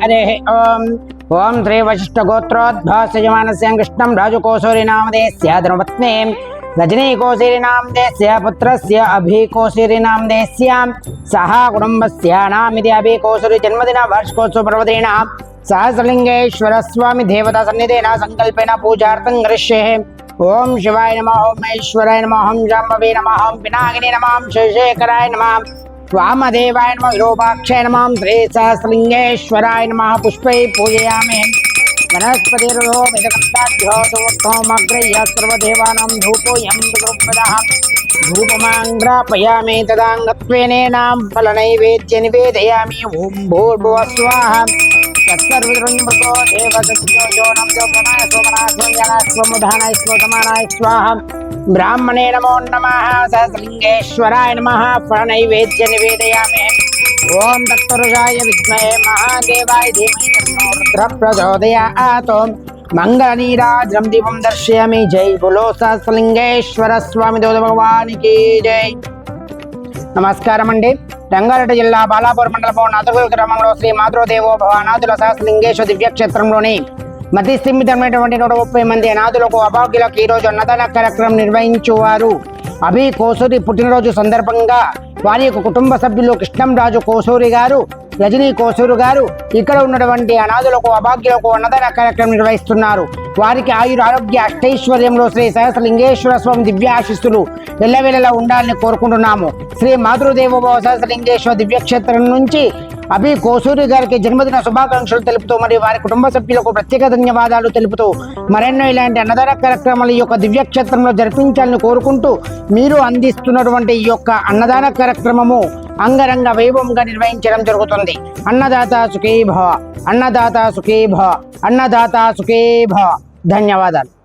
हरिः ओम्। ॐ श्रीवशिष्ठगोत्रोद्भासयमानस्य कृष्णं राजुकोसूरिनामदेस्यादनुपत्नीं रजनीकोसीरिनामदेस्य पुत्रस्य अभिकोसीरिनामदेस्यां सः कुटुम्बस्यानामिति अभिकोसुरि जन्मदिनवर्षकोत्सव पर्वतीणां सहस्रलिङ्गेश्वरस्वामि देवतासन्निधेन सङ्कल्पेन पूजार्थं करिष्येः। ओम शिवाय नमः, ओम ऐश्वराय नमः, ओम जाम्बवे नमः, ओम पिनाकिनी नमः, ओम शशिशेखराय नमः। వామదేవాయ నమ విరూపాక్షయ నమ శ్రీ సహస్రలింగేశ్వరాయ నమ పుష్పై పూజయామి వనస్పతిర్లో విదగ్ధాధ్యోతోమగ్రయ్య సర్వదేవానం ధూపోయం విగృహ్మదః ధూపమాంగ్రాపయామి తదాంగత్వేనేనాం ఫలనైవేద్య నివేదయామి ఓం భూర్భువ స్వాహ తత్సర్వృంభృతో దేవసత్యోజో నమ్యో ప్రణాయ సోమనాయ స్వముధానాయ స్వసమానాయ స్వాహ బ్రాహ్మణే నమో నమ సహస్రంగేశ్వరాయ నమ ఫలనైవేద్య నివేదయామి. ఓం తత్పురుషాయ విద్మహే మహాదేవాయ ధీమహి తన్నో రుద్ర ప్రచోదయాత్ మంగళనీరాజం దీపం దర్శయామి. జై బులో సహస్రలింగేశ్వర స్వామి దేవ భగవానికి జై. నమస్కారం అండి రంగారెడ్డి జిల్లా బాలాపూర్ మండలం నాదగుల గ్రామంలో శ్రీ మాతృదేవో భవనాథుల సహస్రలింగేశ్వర దివ్యక్షేత్రంలోని మతి స్థిమితమైనటువంటి నూట ముప్పై మంది అనాథులకు అభాగ్యులకు ఈరోజు అన్నదాన కార్యక్రమం నిర్వహించేవారు. అభి కోసూరి పుట్టినరోజు సందర్భంగా వారి యొక్క కుటుంబ సభ్యులు కృష్ణంరాజు కోసూరి గారు రజనీ కోసూరు గారు ఇక్కడ ఉన్నటువంటి అనాథులకు అభాగ్యులకు అన్నదాన కార్యక్రమం నిర్వహిస్తున్నారు. వారికి ఆయుర ఆరోగ్య అష్టైశ్వర్యంలో శ్రీ సహస్రలింగేశ్వర స్వామి దివ్య ఆశిస్తులు ఎల్లవేళలా ఉండాలని కోరుకుంటున్నాము. శ్రీ మాతృదేవోభవ సహస్రలింగేశ్వర దివ్యక్షేత్రం నుంచి అభి కోసూరి గారికి జన్మదిన శుభాకాంక్షలు తెలుపుతూ మరియు వారి కుటుంబ సభ్యులకు ప్రత్యేక ధన్యవాదాలు తెలుపుతూ మరెన్నో ఇలాంటి అన్నదాన కార్యక్రమాలు ఈ యొక్క దివ్యక్షేత్రంలో జరిపించాలని కోరుకుంటూ మీరు అందిస్తున్నటువంటి ఈ యొక్క అన్నదాన కార్యక్రమము అంగరంగ వైభవంగా నిర్వహించడం జరుగుతుంది. అన్నదాత సుఖీభవ అన్నదాత సుఖీభవ అన్నదాత సుఖీభవ. ధన్యవాదాలు.